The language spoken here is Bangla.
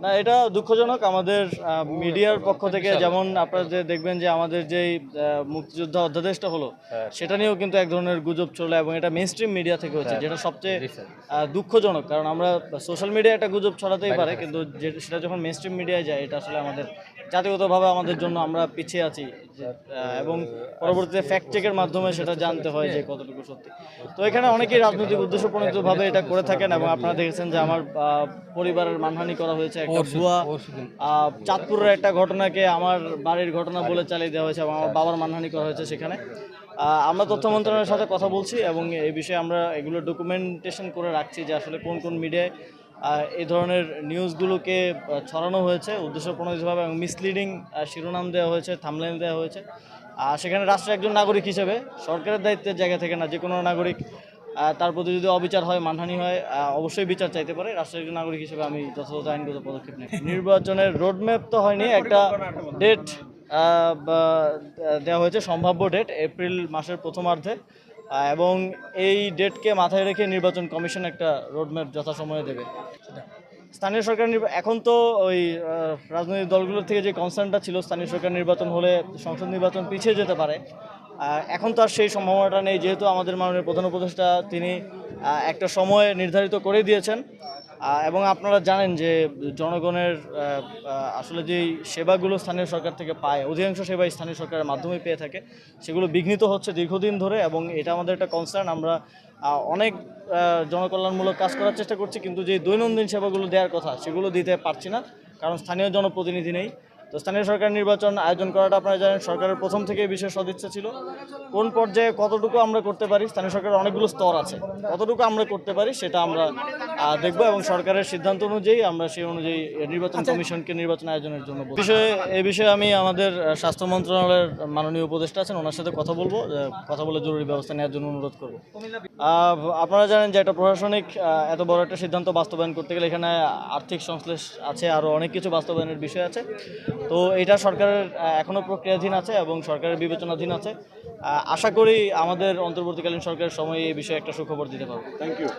না এটা দুঃখজনক। আমাদের মিডিয়ার পক্ষ থেকে যেমন আপনারা যে দেখবেন যে আমাদের যেই মুক্তিযোদ্ধা অধ্যাদেশটা হলো সেটা নিয়েও কিন্তু এক ধরনের গুজব চলে এবং এটা মেন স্ট্রিম মিডিয়া থেকে হচ্ছে যেটা সবচেয়ে দুঃখজনক। কারণ আমরা সোশ্যাল মিডিয়া একটা গুজব ছড়াতেই পারে কিন্তু যে- সেটা যখন মেন স্ট্রিম মিডিয়ায় যায় এটা আসলে আমাদের জাতিগতভাবে আমাদের জন্য আমরা পিছিয়ে আছি। এবং পরবর্তীতে ফ্যাক্ট চেকের মাধ্যমে সেটা জানতে হয় যে কতটুকু সত্যি। তো এখানে অনেকেই রাজনৈতিক উদ্দেশ্য প্রণীতভাবে এটা করে থাকেন এবং আপনারা দেখেছেন যে আমার পরিবারের মানহানি করা হয়েছে একটা ভুয়া চাঁদপুরের একটা ঘটনাকে আমার বাড়ির ঘটনা বলে চালিয়ে দেওয়া হয়েছে এবং আমার বাবার মানহানি করা হয়েছে সেখানে। আমরা তথ্য মন্ত্রণালয়ের সাথে কথা বলছি এবং এই বিষয়ে আমরা এগুলো ডকুমেন্টেশন করে রাখছি যে আসলে কোন কোন মিডিয়ায় এই ধরনের নিউজগুলোকে ছড়ানো হয়েছে উদ্দেশ্য প্রণোদিতভাবে এবং মিসলিডিং শিরোনাম দেওয়া হয়েছে থামলাইন দেওয়া হয়েছে। আর সেখানে রাষ্ট্রের একজন নাগরিক হিসেবে, সরকারের দায়িত্বের জায়গা থেকে না যে কোনো নাগরিক তার প্রতি যদি অবিচার হয়, মানহানি হয় অবশ্যই বিচার চাইতে পারে। রাষ্ট্রের একজন নাগরিক হিসেবে আমি যথাযথ আইনগত পদক্ষেপ নেই। নির্বাচনের রোডম্যাপ তো হয়নি, একটা ডেট দেওয়া হয়েছে, সম্ভাব্য ডেট এপ্রিল মাসের প্রথমার্ধে। এবং এই ডেটকে মাথায় রেখে নির্বাচন কমিশন একটা রোডম্যাপ যথাসময়ে দেবে। স্থানীয় সরকার এখন তো ওই রাজনৈতিক দলগুলোর থেকে যে কনসার্নটা ছিল, স্থানীয় সরকার নির্বাচন হলে সংসদ নির্বাচন পিছিয়ে যেতে পারে। এখন তো আর সেই সম্ভাবনাটা নেই, যেহেতু আমাদের মাননীয় প্রধান উপদেষ্টা তিনি একটা সময় নির্ধারিত করে দিয়েছেন। এবং আপনারা জানেন যে জনগণের আসলে যেই সেবাগুলো স্থানীয় সরকার থেকে পায়, অধিকাংশ সেবাই স্থানীয় সরকারের মাধ্যমে পেয়ে থাকে, সেগুলো বিঘ্নিত হচ্ছে দীর্ঘদিন ধরে এবং এটা আমাদের একটা কনসার্ন আমরা অনেক জনকল্যাণমূলক কাজ করার চেষ্টা করছি, কিন্তু যে দৈনন্দিন সেবাগুলো দেওয়ার কথা, সেগুলো দিতে পারছি না, কারণ স্থানীয় জনপ্রতিনিধি নেই। তো স্থানীয় সরকার নির্বাচন আয়োজন করাটা আপনারা জানেন সরকারের প্রথম থেকে বিশেষ সদিচ্ছা ছিল। কোন পর্যায়ে কতটুকু আমরা করতে পারি স্থানীয় সরকারের অনেকগুলো স্তর আছে। কতটুকু আমরা করতে পারি সেটা আমরা দেখব এবং সরকারের সিদ্ধান্ত অনুযায়ী আমরা সেই অনুযায়ী নির্বাচন কমিশনকে নির্বাচন আয়োজনের জন্য বিষয়ে এ বিষয়ে আমি আমাদের স্বাস্থ্য মন্ত্রণালয়ের মাননীয় উপদেষ্টা আছেন ওনার সাথে কথা বলব কথা বলে জরুরি ব্যবস্থা নেওয়ার জন্য অনুরোধ করব। আপনারা জানেন যে একটা প্রশাসনিক এত বড় একটা সিদ্ধান্ত বাস্তবায়ন করতে গেলে এখানে আর্থিক সংশ্লেষ আছে আরও অনেক কিছু বাস্তবায়নের বিষয় আছে। তো এটা সরকারের এখনও প্রক্রিয়াধীন আছে এবং সরকারের বিবেচনাধীন আছে। আশা করি আমাদের অন্তর্বর্তীকালীন সরকারের সময় এই বিষয়ে একটা সুখবর দিতে পারব। Thank you